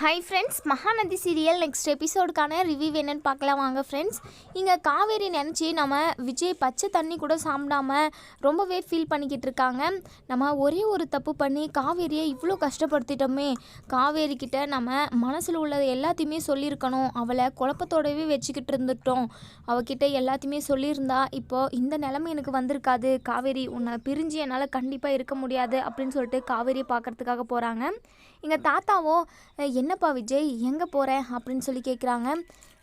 Hi friends Mahanadi serial next எபிசோடுக்கான review என்னன்னு பார்க்கலாம். வாங்க ஃப்ரெண்ட்ஸ் இங்கே காவேரி நினச்சி நம்ம விஜய் பச்சை தண்ணி கூட சாப்பிடாம ரொம்பவே ஃபீல் பண்ணிக்கிட்டு இருக்காங்க. நம்ம ஒரே ஒரு தப்பு பண்ணி காவேரியை இவ்வளோ கஷ்டப்படுத்திட்டோமே. காவேரிக்கிட்ட நம்ம மனசில் உள்ளது எல்லாத்தையுமே சொல்லியிருக்கணும். அவளை குழப்பத்தோடவே வச்சுக்கிட்டு இருந்துட்டோம். அவகிட்ட எல்லாத்தையுமே சொல்லியிருந்தா இப்போது இந்த நிலைமை எனக்கு வந்திருக்காது. காவேரி உன்னை பிரிஞ்சு என்னால் கண்டிப்பாக இருக்க முடியாது அப்படின்னு சொல்லிட்டு காவேரியை பார்க்கறதுக்காக போகிறாங்க இங்கே தாத்தாவோ என்ன என்னப்பா விஜய் எங்கே போகிறேன் அப்படின்னு சொல்லி கேட்குறாங்க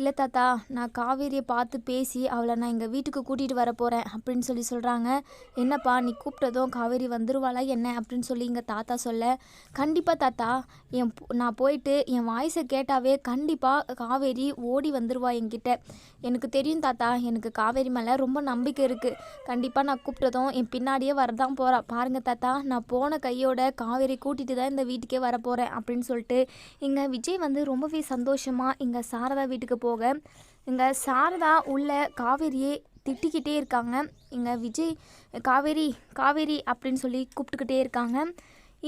இல்லை தாத்தா நான் காவேரியை பார்த்து பேசி அவளை நான் எங்கள் வீட்டுக்கு கூட்டிகிட்டு வர போகிறேன் அப்படின்னு சொல்லி சொல்கிறாங்க என்னப்பா நீ கூப்பிட்டதும் காவேரி வந்துருவாளா என்ன? அப்படின்னு சொல்லி எங்கள் தாத்தா சொல்ல கண்டிப்பாக தாத்தா என் நான் போயிட்டு என் வாய்ஸை கேட்டாவே கண்டிப்பாக காவேரி ஓடி வந்துடுவா என்கிட்ட. எனக்கு தெரியும் தாத்தா எனக்கு காவேரி மேலே ரொம்ப நம்பிக்கை இருக்குது கண்டிப்பாக நான் கூப்பிட்டதும் என் பின்னாடியே வரதான் போகிறா பாருங்கள் தாத்தா நான் போன கையோட காவேரி கூட்டிகிட்டு தான் இந்த வீட்டுக்கே வர போகிறேன் அப்படின்னு சொல்லிட்டு இங்கே விஜய் வந்து ரொம்பவே சந்தோஷமாக இங்கே சாரதா வீட்டுக்கு போக இங்கே சாரதா உள்ள காவேரியே திட்டிக்கிட்டே இருக்காங்க. இங்கே விஜய் காவேரி காவேரி அப்படின்னு சொல்லி கூப்பிட்டுக்கிட்டே இருக்காங்க.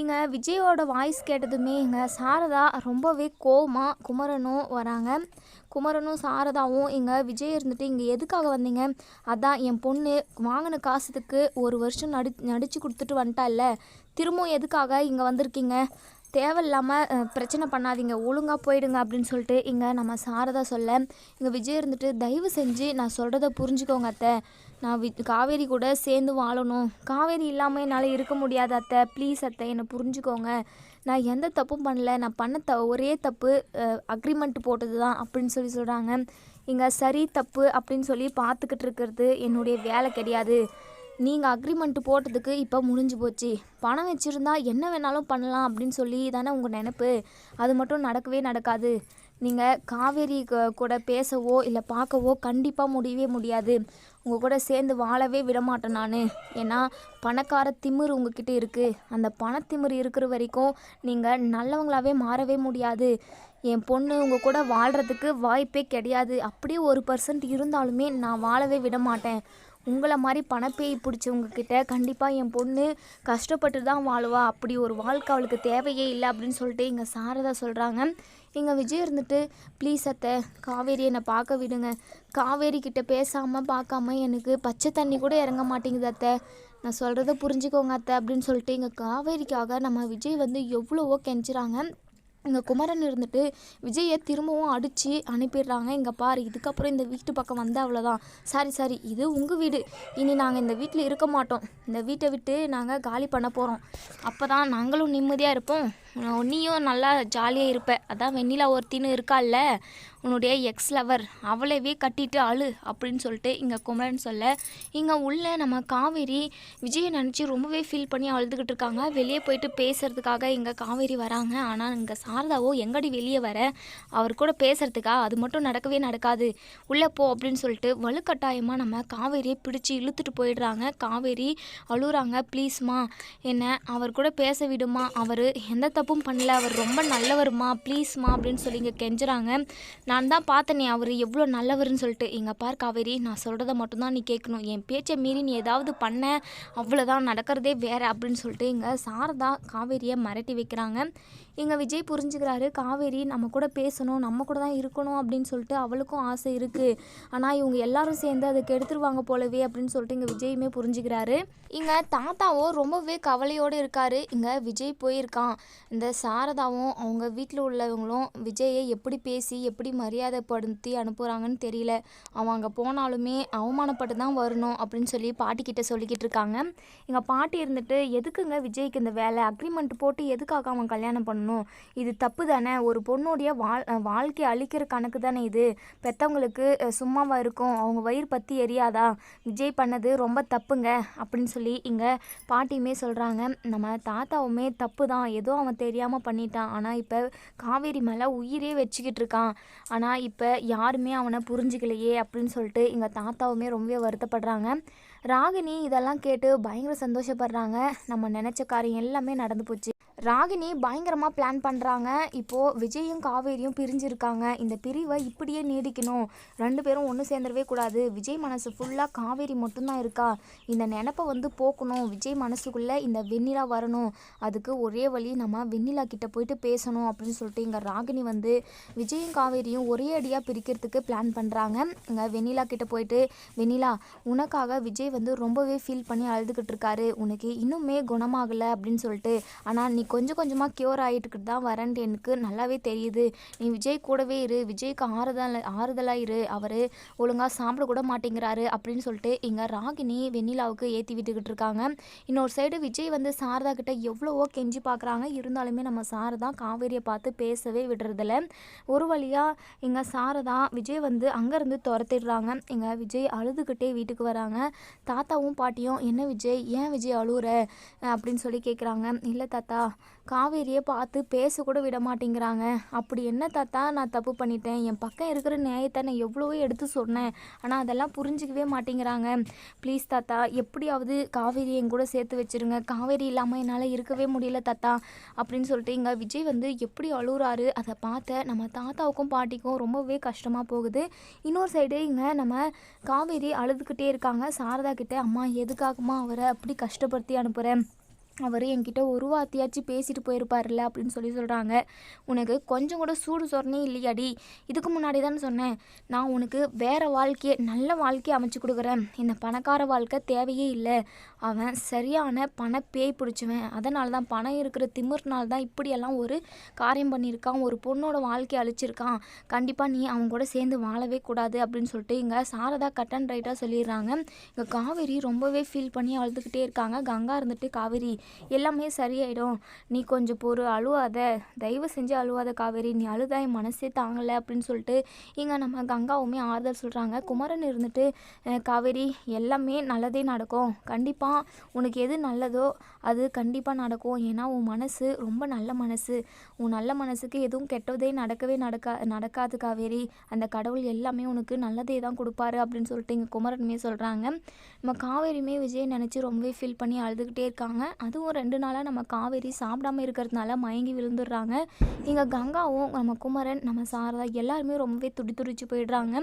இங்கே விஜயோட வாய்ஸ் கேட்டதுமே இங்கே சாரதா ரொம்பவே கோவமாக குமரனும் வராங்க. குமரனும் சாரதாவும் இங்கே விஜய் இருந்துட்டு இங்கே எதுக்காக வந்தீங்க? அதான் என் பொண்ணு வாங்கின காசுக்கு ஒரு வருஷம் நடி நடித்து கொடுத்துட்டு வந்துட்டால திரும்பவும் எதுக்காக இங்கே வந்திருக்கீங்க? தேவையில்லாமல் பிரச்சனை பண்ணாதீங்க. ஒழுங்காக போயிடுங்க அப்படின்னு சொல்லிட்டு இங்கே நம்ம சாரதா சொல்ல இங்கே விஜய் இருந்துட்டு தயவு செஞ்சு நான் சொல்கிறத புரிஞ்சுக்கோங்க அத்தை. நான் வி காவேரி கூட சேர்ந்து வாழணும். காவேரி இல்லாமல் என்னால் இருக்க முடியாது அத்தை. ப்ளீஸ் அத்தை என்னை புரிஞ்சுக்கோங்க. நான் எந்த தப்பும் பண்ணல. நான் பண்ண த ஒரே தப்பு அக்ரிமெண்ட் போட்டது தான் அப்படின்னு சொல்லி சொல்கிறாங்க இங்கே சரி தப்பு அப்படின்னு சொல்லி பார்த்துக்கிட்டு இருக்கிறது என்னுடைய வேலை கிடையாது. நீங்கள் அக்ரிமெண்ட் போட்டதுக்கு இப்போ முடிஞ்சு போச்சு. பணம் வச்சுருந்தா என்ன வேணாலும் பண்ணலாம் அப்படின்னு சொல்லி தானே உங்கள் நினப்பு. அது மட்டும் நடக்கவே நடக்காது. நீங்கள் காவேரி கூட பேசவோ இல்லை பார்க்கவோ கண்டிப்பாக முடியவே முடியாது. உங்கள் கூட சேர்ந்து வாழவே விட மாட்டேன் நான். ஏன்னா பணக்கார திமிர் உங்ககிட்ட இருக்குது அந்த பணத்திமிர் இருக்கிற வரைக்கும் நீங்கள் நல்லவங்களாவே மாறவே முடியாது. என் பொண்ணு உங்கள் கூட வாழ்கிறதுக்கு வாய்ப்பே கிடையாது. அப்படியே ஒரு பர்சன்ட் இருந்தாலுமே நான் வாழவே விட மாட்டேன் உங்களை மாதிரி பணப்பேய் பிடிச்சவங்க கிட்ட கண்டிப்பாக என் பொண்ணு கஷ்டப்பட்டு தான் வாழுவா. அப்படி ஒரு வாழ்க்கை அவளுக்கு தேவையே இல்லை அப்படின்னு சொல்லிட்டு இங்கே சாரதா சொல்கிறாங்க எங்கள் விஜய் இருந்துட்டு ப்ளீஸ் அத்தை காவேரி என்னை பார்க்க விடுங்க. காவேரி கிட்ட பேசாமல் பார்க்காம எனக்கு பச்சை தண்ணி கூட இறங்க மாட்டேங்குது அத்தை. நான் சொல்கிறத புரிஞ்சுக்கோங்க அத்தை அப்படின்னு சொல்லிட்டு எங்கள் காவேரிக்காக நம்ம விஜய் வந்து எவ்வளவோ கெஞ்சுறாங்க. இங்கே குமரன் இருந்துட்டு விஜயை திரும்பவும் அடித்து அனுப்பிடுறாங்க. இங்கே பாரு இதுக்கப்புறம் இந்த வீட்டு பக்கம் வந்து அவ்வளோதான் சாரி சாரி இது உங்கள் வீடு. இனி நாங்கள் இந்த வீட்டில் இருக்க மாட்டோம். இந்த வீட்டை விட்டு நாங்கள் காலி பண்ண போகிறோம் அப்போ தான் நாங்களும் நிம்மதியாக இருப்போம். நீயும் நல்லா ஜாலியாக இருப்ப. அதான் வெண்ணிலா ஒருத்தின்னு இருக்கால்ல உன்னுடைய எக்ஸ் லவர் அவளைவே கட்டிட்டு அழு அப்படின்னு சொல்லிட்டு இங்கே குமரன் சொல்ல இங்கே உள்ள நம்ம காவேரி விஜயை நினச்சி ரொம்பவே ஃபீல் பண்ணி அழுதுகிட்டு இருக்காங்க. வெளியே போயிட்டு பேசுறதுக்காக இங்கே காவேரி வராங்க. ஆனால் இங்கே சாரதாவோ எங்கடி வெளியே வர? அவர் கூட பேசுறதுக்கா? அது மட்டும் நடக்கவே நடக்காது. உள்ளே போ அப்படின்னு சொல்லிட்டு வலுக்கட்டாயமாக நம்ம காவேரியை பிடிச்சி இழுத்துட்டு போயிடுறாங்க. காவேரி அழுகுறாங்க ப்ளீஸ்மா என்ன? அவர் கூட பேச விடுமா? அவர் எந்த தப்பும் பண்ணல. அவர் ரொம்ப நல்லவருமா? ப்ளீஸ்மா அப்படின்னு சொல்லி இங்கே கெஞ்சுறாங்க. நான் தான் பார்த்தனே அவர் எவ்வளோ நல்லவர்னு சொல்லிட்டு. எங்கள் பார் காவேரி நான் சொல்கிறத மட்டும்தான் நீ கேட்கணும். என் பேச்சை மீறி நீ ஏதாவது பண்ண அவ்வளோதான் நடக்கிறதே வேறு அப்படின்னு சொல்லிட்டு இங்கே சாரதா காவேரியை மிரட்டி வைக்கிறாங்க. இங்கே விஜய் புரிஞ்சுக்கிறாரு காவேரி நம்ம கூட பேசணும் நம்ம கூட தான் இருக்கணும் அப்படின்னு சொல்லிட்டு அவளுக்கும் ஆசை இருக்குது ஆனால் இவங்க எல்லாரும் சேர்ந்து அதுக்கு எடுத்துருவாங்க போலவே அப்படின்னு சொல்லிட்டு இங்கே விஜயுமே புரிஞ்சுக்கிறாரு. இங்கே தாத்தாவோ ரொம்பவே கவலையோடு இருக்காரு. இங்கே விஜய் போயிருக்கான். இந்த சாரதாவும் அவங்க வீட்டில் உள்ளவங்களும் விஜயை எப்படி பேசி எப்படி மரியாதைப்படுத்தி அனுப்புகிறாங்கன்னு தெரியல. அவன் அங்கே போனாலுமே அவமானப்பட்டு தான் வரணும் அப்படின்னு சொல்லி பாட்டிக்கிட்ட சொல்லிக்கிட்டு இருக்காங்க. எங்கள் பாட்டி இருந்துட்டு எதுக்குங்க விஜய்க்கு இந்த வேலை? அக்ரிமெண்ட் போட்டு எதுக்காக அவன் கல்யாணம் பண்ணணும்? இது தப்பு தானே? ஒரு பொண்ணுடைய வாழ் வாழ்க்கை அழிக்கிற கணக்கு தானே இது? பெற்றவங்களுக்கு சும்மாவாக இருக்கும். அவங்க வயிறு பற்றி எரியாதா? விஜய் பண்ணது ரொம்ப தப்புங்க. அப்படின்னு சொல்லி இங்கே பாட்டியுமே சொல்கிறாங்க நம்ம தாத்தாவுமே தப்பு தான். ஏதோ அவன் தெரியாமல் பண்ணிட்டான். ஆனால் இப்போ காவேரி மேலே உயிரே வச்சுக்கிட்டு இருக்கான். ஆனால் இப்போ யாருமே அவனை புரிஞ்சுக்கலையே அப்படின்னு சொல்லிட்டு எங்கள் தாத்தாவுமே ரொம்பவே வருத்தப்படுறாங்க. ராகினி இதெல்லாம் கேட்டு பயங்கர சந்தோஷப்படுறாங்க. நம்ம நினச்ச காரியம் எல்லாமே நடந்து போச்சு. ராகினி பயங்கரமாக பிளான் பண்ணுறாங்க இப்போது விஜயும் காவேரியும் பிரிஞ்சிருக்காங்க. இந்த பிரிவை இப்படியே நீடிக்கணும். ரெண்டு பேரும் ஒன்று சேர்ந்துடவே கூடாது. விஜய் மனசு ஃபுல்லாக காவேரி மட்டும்தான் இருக்கா? இந்த நினப்பை வந்து போக்கணும். விஜய் மனசுக்குள்ளே இந்த வெண்ணிலா வரணும். அதுக்கு ஒரே வழி நம்ம வெண்ணிலா கிட்டே போயிட்டு பேசணும் அப்படின்னு சொல்லிட்டு இங்கே ராகினி வந்து விஜயும் காவேரியும் ஒரே அடியாக பிரிக்கிறதுக்கு பிளான் பண்ணுறாங்க இங்கே வெண்ணிலா கிட்டே போயிட்டு வெண்ணிலா உனக்காக விஜய் வந்து ரொம்பவே ஃபீல் பண்ணி அழுதுகிட்டு இருக்காரு. உனக்கு இன்னுமே குணமாகலை அப்படின்னு சொல்லிட்டு ஆனால் நீ கொஞ்சம் கொஞ்சமாக க்யூர் ஆகிட்டு தான் வரேன்ட்டு எனக்கு நல்லாவே தெரியுது. நீ விஜய் கூடவே இரு. விஜய்க்கு ஆறுதல் ஆறுதலாக இரு. அவர் ஒழுங்காக சாப்பிட கூட மாட்டேங்கிறாரு அப்படின்னு சொல்லிட்டு இங்கே ராகினி வெண்ணிலாவுக்கு ஏற்றி விட்டுக்கிட்டு இருக்காங்க. இன்னொரு சைடு விஜய் வந்து சாரதா கிட்ட எவ்வளவோ கெஞ்சி பார்க்குறாங்க இருந்தாலுமே நம்ம சாரதா காவேரியை பார்த்து பேசவே விடுறதில்ல. ஒரு வழியாக இங்கே சாரதா விஜய் வந்து அங்கேருந்து துரத்திடுறாங்க. இங்கே விஜய் அழுதுகிட்டே வீட்டுக்கு வராங்க. தாத்தாவும் பாட்டியும் என்ன விஜய்? ஏன் விஜய் அழுகுற அப்படின்னு சொல்லி கேட்குறாங்க இல்லை தாத்தா காவேரியை பார்த்து பேச கூட விட மாட்டேங்கிறாங்க. அப்படி என்ன தாத்தா நான் தப்பு பண்ணிட்டேன். என் பக்கம் இருக்கிற நியாயத்தை நான் எவ்வளவோ எடுத்து சொன்னேன். ஆனால் அதெல்லாம் புரிஞ்சிக்கவே மாட்டேங்கிறாங்க. ப்ளீஸ் தாத்தா எப்படியாவது காவேரி என் கூட சேர்த்து வச்சிருங்க. காவேரி இல்லாமல் என்னால் இருக்கவே முடியல தாத்தா அப்படின்னு சொல்லிட்டு இங்கே விஜய் வந்து எப்படி அழுகுறாரு அதை பார்த்த நம்ம தாத்தாவுக்கும் பாட்டிக்கும் ரொம்பவே கஷ்டமாக போகுது. இன்னொரு சைடு இங்கே நம்ம காவேரி அழுதுகிட்டே இருக்காங்க. சாரதா கிட்டே அம்மா எதுக்காகமா அவரை அப்படி கஷ்டப்படுத்தி அனுப்புகிறேன் அவர் என்கிட்ட ஒரு வார்த்தையாச்சும் பேசிட்டு போயிருப்பார்ல அப்படின்னு சொல்லி சொல்கிறாங்க உனக்கு கொஞ்சம் கூட சூடு சொரணே இல்லையாடி? இதுக்கு முன்னாடி தானே சொன்னேன். நான் உனக்கு வேறு வாழ்க்கையை நல்ல வாழ்க்கையை அமைச்சு கொடுக்குறேன். இந்த பணக்கார வாழ்க்கை தேவையே இல்லை. அவன் சரியான பண பேய் பிடிச்சவன். அதனால தான் பணம் இருக்கிற திமிர்னால தான் இப்படியெல்லாம் ஒரு காரியம் பண்ணியிருக்கான். ஒரு பொண்ணோட வாழ்க்கையை அழிச்சிருக்கான். கண்டிப்பாக நீ அவங்க கூட சேர்ந்து வாழவே கூடாது அப்படின்னு சொல்லிட்டு இங்கே சாரதா கட் அண்ட் ரைட்டாக சொல்லிடுறாங்க. இங்கே காவேரி ரொம்பவே ஃபீல் பண்ணி அழுதுகிட்டே இருக்காங்க. கங்கா இருந்துட்டு காவேரி எல்லாமே சரியாயிடும். நீ கொஞ்சம் பொறு அழுவாத. தயவு செஞ்சு அழுவாத காவேரி. நீ அழுதா என் மனசே தாங்கலை அப்படின்னு சொல்லிட்டு இங்கே நம்ம கங்காவுமே ஆறுதல் சொல்கிறாங்க குமரன் இருந்துட்டு காவேரி எல்லாமே நல்லதே நடக்கும். கண்டிப்பாக உனக்கு எது நல்லதோ அது கண்டிப்பாக நடக்கும். ஏன்னா உன் மனசு ரொம்ப நல்ல மனசு. உன் நல்ல மனசுக்கு எதுவும் கெட்டதே நடக்கவே நடக்கா நடக்காது காவேரி. அந்த கடவுள் எல்லாமே உனக்கு நல்லதே தான் கொடுப்பாரு அப்படின்னு சொல்லிட்டு இங்கே குமரனுமே சொல்கிறாங்க நம்ம காவேரியுமே விஜய் நினச்சி ரொம்பவே ஃபீல் பண்ணி அழுதுகிட்டே இருக்காங்க. அதுவும் ரெண்டு நாளாக நம்ம காவேரி சாப்பிடாம இருக்கிறதுனால மயங்கி விழுந்துடுறாங்க. இங்கே கங்காவும் நம்ம குமரன் நம்ம சாரதா எல்லாருமே ரொம்பவே துடி துடிச்சு போயிடுறாங்க.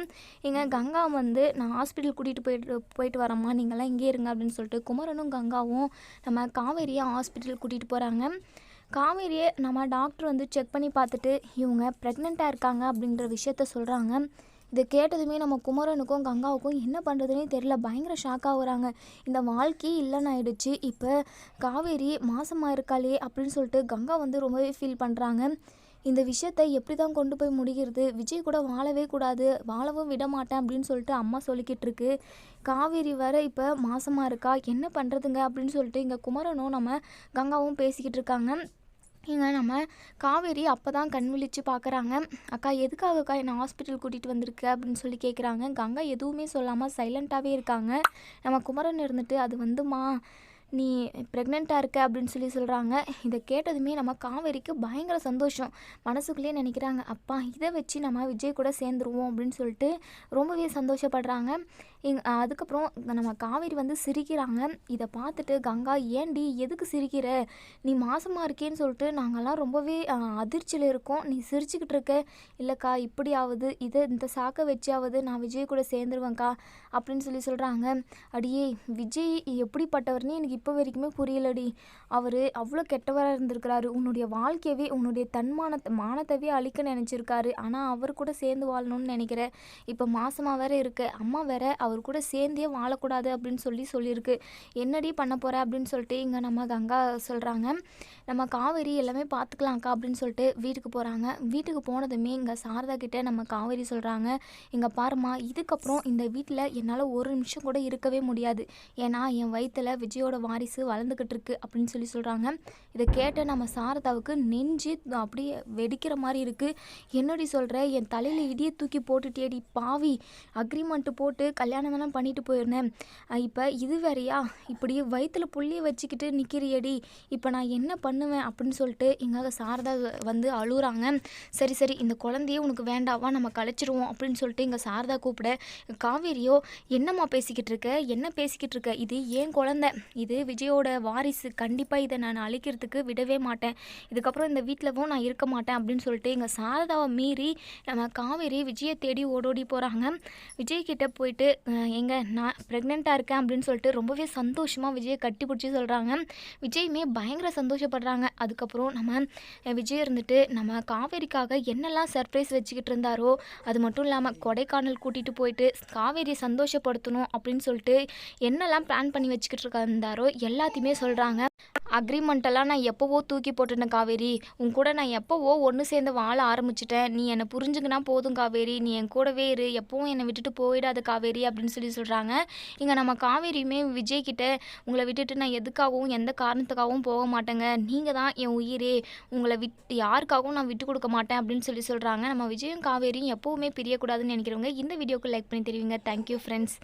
இங்கே கங்கா வந்து நான் ஹாஸ்பிட்டல் கூட்டிகிட்டு போயிட்டு போயிட்டு வரம்மா நீங்களாம் இங்கே இருங்க அப்படின்னு சொல்லிட்டு குமரனும் கங்காவும் நம்ம காவேரியை ஹாஸ்பிட்டல் கூட்டிகிட்டு போகிறாங்க காவேரியை நம்ம டாக்டர் வந்து செக் பண்ணி பார்த்துட்டு இவங்க ப்ரெக்னெண்ட்டாக இருக்காங்க அப்படின்ற விஷயத்த சொல்கிறாங்க இதை கேட்டதுமே நம்ம குமரனுக்கும் கங்காவுக்கும் என்ன பண்ணுறதுனே தெரியல. பயங்கர ஷாக் ஆகுறாங்க இந்த வாழ்க்கையே இல்லைன்னு ஆயிடுச்சு இப்போ காவேரி மாசமாக இருக்காளே அப்படின்னு சொல்லிட்டு கங்கா வந்து ரொம்பவே ஃபீல் பண்ணுறாங்க இந்த விஷயத்தை எப்படி தான் கொண்டு போய் முடிகிறது விஜய் கூட வாழவே கூடாது. வாழவும் விட மாட்டேன் அப்படின்னு சொல்லிட்டு அம்மா சொல்லிக்கிட்டு இருக்கு. காவேரி வேற இப்போ மாசமாக இருக்கா? என்ன பண்ணுறதுங்க அப்படின்னு சொல்லிட்டு இங்கே குமரனும் நம்ம கங்காவும் பேசிக்கிட்டு இருக்காங்க. இங்கே நம்ம காவேரி அப்போ தான் கண் விழித்து பார்க்குறாங்க. அக்கா எதுக்காக அக்கா என்னை ஹாஸ்பிட்டல் கூட்டிகிட்டு வந்திருக்கு? அப்படின்னு சொல்லி கேட்குறாங்க கங்கா எதுவுமே சொல்லாமல் சைலண்ட்டாகவே இருக்காங்க. நம்ம குமரன் இருந்துட்டு அது வந்துமா நீ ப்ரெக்னெண்ட்டாக இருக்க அப்படின்னு சொல்லி சொல்கிறாங்க இதை கேட்டதுமே நம்ம காவேரிக்கு பயங்கர சந்தோஷம். மனசுக்குள்ளேயே நினைக்கிறாங்க அப்பா இதை வச்சு நம்ம விஜய் கூட சேர்ந்துருவோம் அப்படின்னு சொல்லிட்டு ரொம்பவே சந்தோஷப்படுறாங்க. இங் அதுக்கப்புறம் நம்ம காவேரி வந்து சிரிக்கிறாங்க. இதை பார்த்துட்டு கங்கா ஏண்டி எதுக்கு சிரிக்கிற? நீ மாசமாக இருக்கேன்னு சொல்லிட்டு நாங்கள்லாம் ரொம்பவே அதிர்ச்சியில் இருக்கோம். நீ சிரிச்சுக்கிட்டு இருக்க. இல்லைக்கா இப்படியாவது இதை இந்த சாக்கை வச்சாவது நான் விஜய் கூட சேர்ந்துருவேன்க்கா அப்படின்னு சொல்லி சொல்கிறாங்க அடியே விஜய் எப்படிப்பட்டவர்னு எனக்கு இப்போ வரைக்குமே புரியலடி. அவர் அவ்வளோ கெட்டவராக இருந்திருக்கிறாரு. உன்னுடைய வாழ்க்கையவே உன்னுடைய தன்மானத்தை மானத்தவே அழிக்க நினச்சிருக்காரு. ஆனால் அவர் கூட சேர்ந்து வாழணும்னு நினைக்கிற. இப்போ மாசமாக வேற இருக்கு. அம்மா வேற அவர் கூட சேர்ந்தே வாழக்கூடாது அப்படின்னு சொல்லி சொல்லியிருக்கு. என்னடி பண்ண போகிற அப்படின்னு சொல்லிட்டு இங்கே நம்ம கங்கா சொல்கிறாங்க நம்ம காவேரி எல்லாமே பார்த்துக்கலாம்க்கா அப்படின்னு சொல்லிட்டு வீட்டுக்கு போகிறாங்க வீட்டுக்கு போனதுமே இங்கே சாரதா கிட்டே நம்ம காவேரி சொல்கிறாங்க இங்கே பாரும்மா இதுக்கப்புறம் இந்த வீட்டில் என்னால் ஒரு நிமிஷம் கூட இருக்கவே முடியாது. ஏன்னா என் வயிற்றில் விஜயோட வாரிசு வளர்ந்துக்கிட்டு இருக்கு அப்படின்னு சொல்லி சொல்கிறாங்க இதை கேட்ட நம்ம சாரதாவுக்கு நெஞ்சு அப்படியே வெடிக்கிற மாதிரி இருக்குது என்னடி சொல்கிற என் தலையில் இடியை தூக்கி போட்டுட்டேடி பாவி. அக்ரிமெண்ட்டு போட்டு கல்யாணம் தானே பண்ணிட்டு போயிருந்தேன். இப்போ இது வேறையா? இப்படி வயிற்றுல புள்ளியை வச்சுக்கிட்டு நிற்கிறியடி இப்போ நான் என்ன பண்ணுவேன் அப்படின்னு சொல்லிட்டு எங்கள் சாரதா வந்து அழுகுறாங்க. சரி சரி இந்த குழந்தையே உனக்கு வேண்டாவா நம்ம கழிச்சிருவோம் அப்படின்னு சொல்லிட்டு எங்கள் சாரதா கூப்பிட காவேரியோ என்னம்மா பேசிக்கிட்டு இருக்க? என்ன பேசிக்கிட்டு இருக்க? இது ஏன் குழந்தை? இது விஜயோட வாரிசு கண்டிப்பாக இதை நான் அழிக்கிறதுக்கு விடவே மாட்டேன். இதுக்கப்புறம் இந்த வீட்டிலவும் நான் இருக்க மாட்டேன் அப்படின்னு சொல்லிட்டு எங்கள் சாரதாவை மீறி நம்ம காவேரி விஜயை தேடி ஓடோடி போகிறாங்க விஜய்கிட்ட போயிட்டு எங்க நான் ப்ரெக்னெண்ட்டாக இருக்கேன் அப்படின்னு சொல்லிட்டு ரொம்பவே சந்தோஷமாக விஜயை கட்டி பிடிச்சி சொல்கிறாங்க விஜயுமே பயங்கர சந்தோஷப்படுறாங்க. அதுக்கப்புறம் நம்ம விஜய் இருந்துட்டு நம்ம காவேரிக்காக என்னெல்லாம் சர்ப்ரைஸ் வச்சுக்கிட்டு இருந்தாரோ அது மட்டும் இல்லாமல் கொடைக்கானல் கூட்டிகிட்டு போயிட்டு காவேரியை சந்தோஷப்படுத்தணும் அப்படின்னு சொல்லிட்டு என்னெல்லாம் பிளான் பண்ணி வச்சுக்கிட்டு எல்லாத்தையுமே சொல்கிறாங்க அக்ரிமெண்ட்டெல்லாம் நான் எப்போவோ தூக்கி போட்டுட்டேன் காவேரி. உன் கூட நான் எப்போவோ ஒன்று சேர்ந்து வாழ ஆரம்பிச்சிட்டேன். நீ என்னை புரிஞ்சுக்கினா போதும் காவேரி. நீ என் கூடவே இரு. எப்பவும் என்னை விட்டுட்டு போயிடாத காவேரி அப்படின்னு சொல்லி சொல்கிறாங்க இங்கே நம்ம காவேரியுமே விஜய்கிட்ட உங்களை விட்டுட்டு நான் எதுக்காகவும் எந்த காரணத்துக்காகவும் போக மாட்டேங்க. நீங்கள் தான் என் உயிரே. உங்களை விட் யாருக்காகவும் நான் விட்டு கொடுக்க மாட்டேன் அப்படின்னு சொல்லி சொல்கிறாங்க நம்ம விஜயும் காவேரியும் எப்போவுமே பிரியக்கூடாதுன்னு நினைக்கிறவங்க இந்த வீடியோக்கு லைக் பண்ணி தெரிவிங்க. Thank you friends